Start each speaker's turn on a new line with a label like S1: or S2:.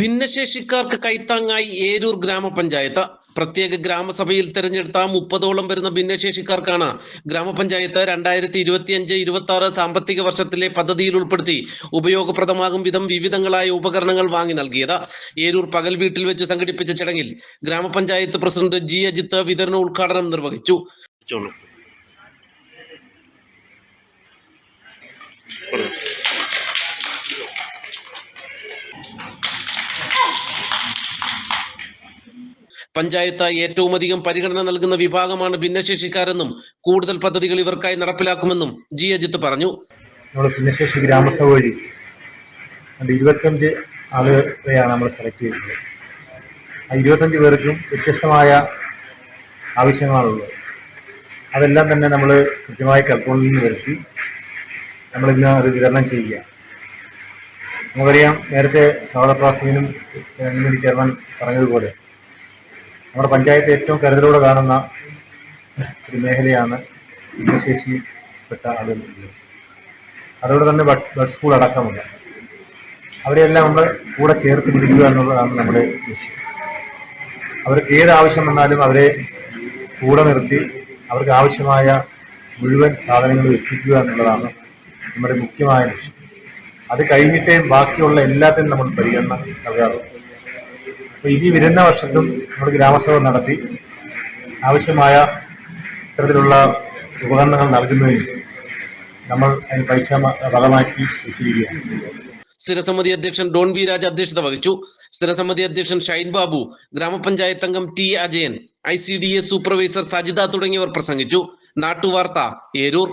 S1: ഭിന്നശേഷിക്കാർക്ക് കൈത്താങ്ങായി ഏരൂർ ഗ്രാമപഞ്ചായത്ത്. പ്രത്യേക ഗ്രാമസഭയിൽ തെരഞ്ഞെടുത്ത മുപ്പതോളം വരുന്ന ഭിന്നശേഷിക്കാർക്കാണ് ഗ്രാമപഞ്ചായത്ത് രണ്ടായിരത്തി ഇരുപത്തി അഞ്ച് ഇരുപത്തി ആറ് സാമ്പത്തിക വർഷത്തിലെ പദ്ധതിയിൽ ഉൾപ്പെടുത്തി ഉപയോഗപ്രദമാകും വിധം വിവിധങ്ങളായ ഉപകരണങ്ങൾ വാങ്ങി നൽകിയത്. ഏരൂർ പകൽ വീട്ടിൽ വെച്ച് സംഘടിപ്പിച്ച ചടങ്ങിൽ ഗ്രാമപഞ്ചായത്ത് പ്രസിഡന്റ് ജി അജിത്ത് വിതരണ ഉദ്ഘാടനം നിർവഹിച്ചു. പഞ്ചായത്ത് ഏറ്റവും അധികം പരിഗണന നൽകുന്ന വിഭാഗമാണ് ഭിന്നശേഷിക്കാരെന്നും കൂടുതൽ പദ്ധതികൾ ഇവർക്കായി നടപ്പിലാക്കുമെന്നും ജി. അജിത്ത് പറഞ്ഞു.
S2: നമ്മൾ ഭിന്നശേഷി ഗ്രാമസഭ വഴി ഇരുപത്തഞ്ച് ആളുകളെയാണ് നമ്മൾ സെലക്ട് ചെയ്തത് ആ ഇരുപത്തഞ്ച് പേർക്കും വ്യത്യസ്തമായ ആവശ്യങ്ങളാണുള്ളത്. അതെല്ലാം തന്നെ നമ്മൾ കൃത്യമായി കൽക്കോണിൽ നിന്ന് വരുത്തി നമ്മളിന്ന് അത് വിതരണം ചെയ്യുക. നമുക്കറിയാം നേരത്തെ സഹോദരപ്രാസിനും കമ്മ്യൂണിറ്റി ചെയർമാൻ പറഞ്ഞതുപോലെ നമ്മുടെ പഞ്ചായത്ത് ഏറ്റവും കരുതലോടെ കാണുന്ന ഒരു മേഖലയാണ് ഭിന്നശേഷിപ്പെട്ട ആളുകൾ. അതോടെ തന്നെ ബഡ് സ്കൂൾ അടക്കമുണ്ട്. അവരെയെല്ലാം നമ്മൾ കൂടെ ചേർത്ത് പിടിക്കുക എന്നുള്ളതാണ് നമ്മുടെ ലക്ഷ്യം. അവർക്ക് ഏത് ആവശ്യം വന്നാലും അവരെ കൂടെ നിർത്തി അവർക്ക് ആവശ്യമായ മുഴുവൻ സാധനങ്ങളും എത്തിക്കുക എന്നുള്ളതാണ് നമ്മുടെ മുഖ്യമായ ലക്ഷ്യം. അത് കഴിഞ്ഞിട്ടേ ബാക്കിയുള്ള എല്ലാത്തിനും നമ്മൾ പരിഗണന നൽകാറുള്ളൂ. ഇനി വരുന്ന വർഷത്തും നമ്മൾ ഗ്രാമസഭ നടത്തി ആവശ്യമായ ഇത്തരത്തിലുള്ള ഉപകരണങ്ങൾ നൽകുന്നതിന് നമ്മൾ അതിന് പൈസ വകമാറ്റി വെച്ചിരിക്കുകയാണ്.
S1: സ്ഥിരസമിതി അധ്യക്ഷൻ ഡോൺ വി രാജ് അധ്യക്ഷത വഹിച്ചു. സ്ഥിരസമിതി അധ്യക്ഷൻ ഷൈൻ ബാബു ഗ്രാമപഞ്ചായത്ത് അംഗം T Ajayan I C D S supervisor Sajitha തുടങ്ങിയവർ പ്രസംഗിച്ചു. നാട്ടുവാർത്ത ഏരൂർ.